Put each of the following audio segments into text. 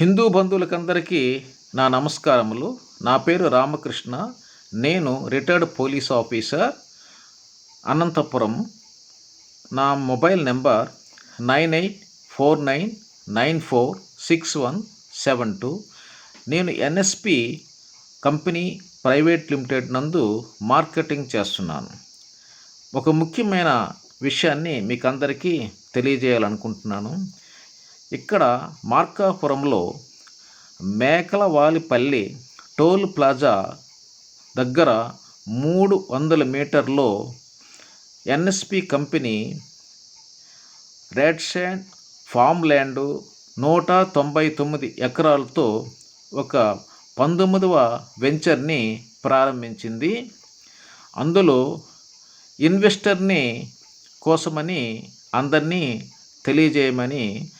హిందూ బంధువులకందరికీ నా నమస్కారములు. నా పేరు రామకృష్ణ. నేను రిటైర్డ్ పోలీస్ ఆఫీసర్. అనంతపురం. నా mobile number nine eight four nine nine four six one seven two. నేను ఎన్ఎస్పి కంపెనీ ప్రైవేట్ లిమిటెడ్ నందు మార్కెటింగ్ చేస్తున్నాను. ఒక ముఖ్యమైన విషయాన్ని మీకు అందరికీ తెలియజేయాలనుకుంటున్నాను. ఇక్కడ మార్కాపురంలో మేకలవాలిపల్లి టోల్ ప్లాజా దగ్గర మూడు వందల మీటర్లో NSP company red farm land నూట తొంభై తొమ్మిది ఎకరాలతో ఒక పంతొమ్మిదవ వెంచర్ని ప్రారంభించింది. అందులో ఇన్వెస్టర్ని కోసమని అందరినీ తెలియజేయమని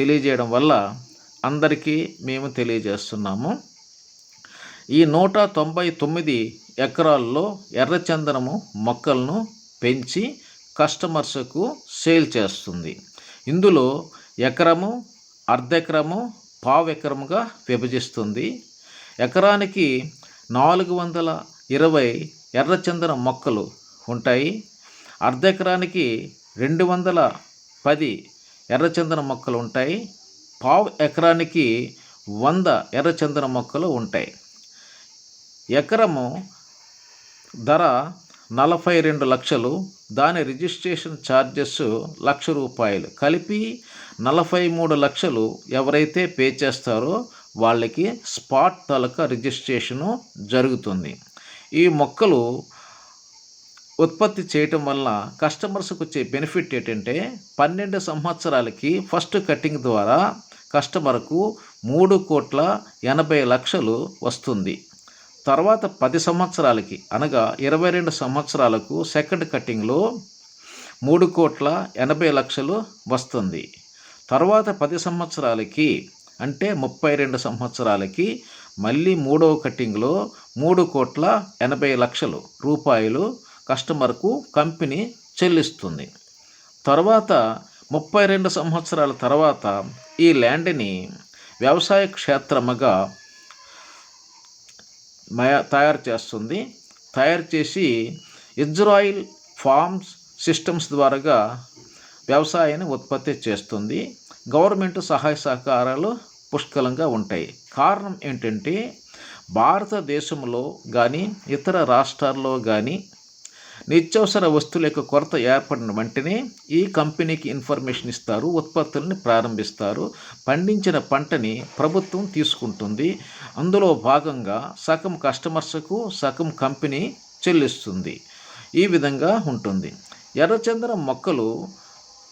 తెలియజేయడం వల్ల అందరికీ మేము తెలియజేస్తున్నాము. ఈ నూట తొంభై తొమ్మిది ఎకరాల్లో ఎర్రచందనము మొక్కలను పెంచి కస్టమర్స్కు సేల్ చేస్తుంది. ఇందులో ఎకరము అర్ధెకరము పావెకరముగా పావు ఎకరముగా విభజిస్తుంది. ఎకరానికి నాలుగు వందల ఇరవై ఎర్రచందన మొక్కలు ఉంటాయి. అర్ధెకరానికి రెండు వందల పది ఎర్రచందన మొక్కలు ఉంటాయి. పావు ఎకరానికి వంద ఎర్రచందన మొక్కలు ఉంటాయి. ఎకరము ధర నలభై రెండు లక్షలు. దాని రిజిస్ట్రేషన్ ఛార్జెస్ లక్ష రూపాయలు. కలిపి నలభై మూడు లక్షలు ఎవరైతే పే చేస్తారో వాళ్ళకి స్పాట్ తలక రిజిస్ట్రేషను జరుగుతుంది. ఈ మొక్కలు ఉత్పత్తి చేయటం వల్ల కస్టమర్స్కి వచ్చే బెనిఫిట్ ఏంటంటే పన్నెండు సంవత్సరాలకి ఫస్ట్ కటింగ్ ద్వారా కస్టమర్కు మూడు కోట్ల ఎనభై లక్షలు వస్తుంది. తర్వాత పది సంవత్సరాలకి అనగా ఇరవై రెండు సంవత్సరాలకు సెకండ్ కటింగ్లో మూడు కోట్ల ఎనభై లక్షలు వస్తుంది. తర్వాత పది సంవత్సరాలకి అంటే ముప్పై రెండు సంవత్సరాలకి మళ్ళీ మూడవ కటింగ్లో మూడు కోట్ల ఎనభై లక్షలు రూపాయలు కస్టమర్కు కంపెనీ చెల్లిస్తుంది. తర్వాత ముప్పై రెండు సంవత్సరాల తర్వాత ఈ ల్యాండ్ని వ్యవసాయ క్షేత్రముగా తయారు చేస్తుంది. తయారు చేసి ఇజ్రాయిల్ ఫార్మ్స్ సిస్టమ్స్ ద్వారాగా వ్యవసాయాన్ని ఉత్పత్తి చేస్తుంది. గవర్నమెంట్ సహాయ సహకారాలు పుష్కలంగా ఉంటాయి. కారణం ఏంటంటే భారతదేశంలో కానీ ఇతర రాష్ట్రాల్లో కానీ నిత్యావసర వస్తువుల యొక్క కొరత ఏర్పడిన వెంటనే ఈ కంపెనీకి ఇన్ఫర్మేషన్ ఇస్తారు ఉత్పత్తులను ప్రారంభిస్తారు. పండించిన పంటని ప్రభుత్వం తీసుకుంటుంది. అందులో భాగంగా సగం కస్టమర్స్కు సగం కంపెనీ చెల్లిస్తుంది. ఈ విధంగా ఉంటుంది. ఎర్రచందనం మొక్కలు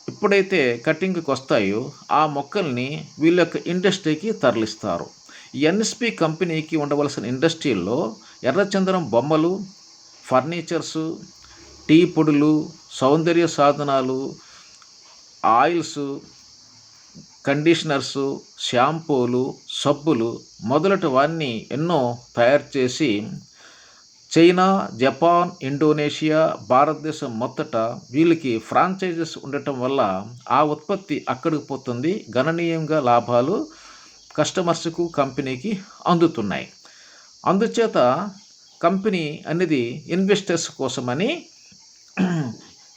ఎప్పుడైతే కటింగ్కి వస్తాయో ఆ మొక్కల్ని వీళ్ళ యొక్క ఇండస్ట్రీకి తరలిస్తారు. ఎన్ఎస్పి కంపెనీకి ఉండవలసిన ఇండస్ట్రీల్లో ఎర్రచందనం బొమ్మలు ఫర్నిచర్సు టీ పొడులు సౌందర్య సాధనాలు ఆయిల్స్ కండిషనర్స్ షాంపూలు సబ్బులు మొదలటివన్నీ ఎన్నో తయారు చేసి చైనా జపాన్ ఇండోనేషియా భారతదేశం మొత్తట వీళ్ళకి ఫ్రాంచైజెస్ ఉండటం వల్ల ఆ ఉత్పత్తి అక్కడికి పోతుంది. గణనీయంగా లాభాలు కస్టమర్స్కు కంపెనీకి అందుతున్నాయి. అందుచేత కంపెనీ అనేది ఇన్వెస్టర్స్ కోసమని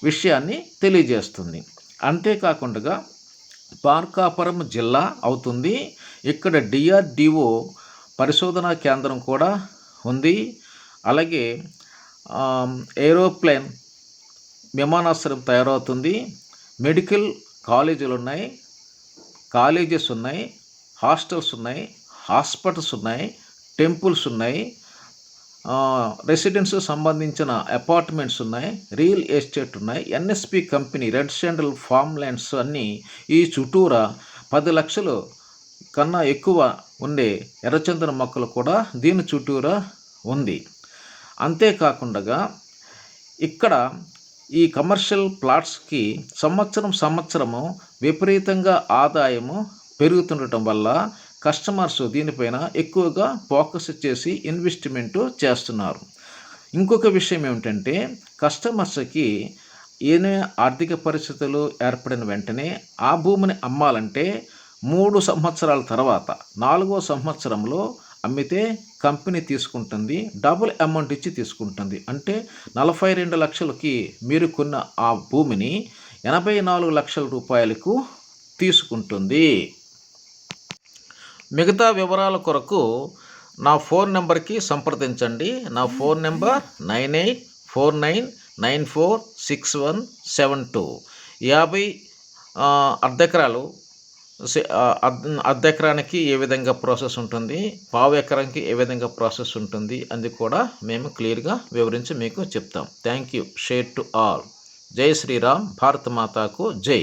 విషయాన్ని తెలియజేస్తుంది. అంతేకాకుండా పార్కాపురం జిల్లా అవుతుంది. ఇక్కడ డిఆర్డిఓ పరిశోధనా కేంద్రం కూడా ఉంది. అలాగే ఏరోప్లేన్ విమానాశ్రయం తయారవుతుంది. మెడికల్ కాలేజీలు ఉన్నాయి. కాలేజెస్ ఉన్నాయి. హాస్టల్స్ ఉన్నాయి. హాస్పిటల్స్ ఉన్నాయి. టెంపుల్స్ ఉన్నాయి. రెసిడెన్స్ సంబంధించిన అపార్ట్మెంట్స్ ఉన్నాయి రియల్ ఎస్టేట్ ఉన్నాయి NSP company red sandal farm lands అన్నీ ఈ చుట్టూరా పది లక్షలు కన్నా ఎక్కువ ఉండే ఎర్రచందన మొక్కలు కూడా దీని చుట్టూరా ఉంది. అంతేకాకుండా ఇక్కడ ఈ కమర్షియల్ ప్లాట్స్కి సంవత్సరం సంవత్సరము విపరీతంగా ఆదాయము పెరుగుతుండటం వల్ల కస్టమర్స్ దీనిపైన ఎక్కువగా ఫోకస్ చేసి ఇన్వెస్ట్మెంట్ చేస్తున్నారు. ఇంకొక విషయం ఏమిటంటే కస్టమర్స్కి ఏనే ఆర్థిక పరిస్థితులు ఏర్పడిన వెంటనే ఆ భూమిని అమ్మాలంటే మూడు సంవత్సరాల తర్వాత నాలుగో సంవత్సరంలో అమ్మితే కంపెనీ తీసుకుంటుంది డబుల్ అమౌంట్ ఇచ్చి తీసుకుంటుంది. అంటే నలభై రెండు లక్షలకి మీరు కొన్న ఆ భూమిని ఎనభై నాలుగు లక్షల రూపాయలకు తీసుకుంటుంది. మిగతా వివరాల కొరకు నా ఫోన్ నెంబర్కి సంప్రదించండి. నా phone number nine eight four nine nine four six one seven two. యాభై అర్ధెకరాలు అర్ధెకరానికి ఏ విధంగా ప్రాసెస్ ఉంటుంది పావు ఎకరానికి ఏ విధంగా ప్రాసెస్ ఉంటుంది అది కూడా మేము క్లియర్గా వివరించి మీకు చెప్తాం. Thank you. Share to all. జై శ్రీరామ్. భారత మాతాకు జై.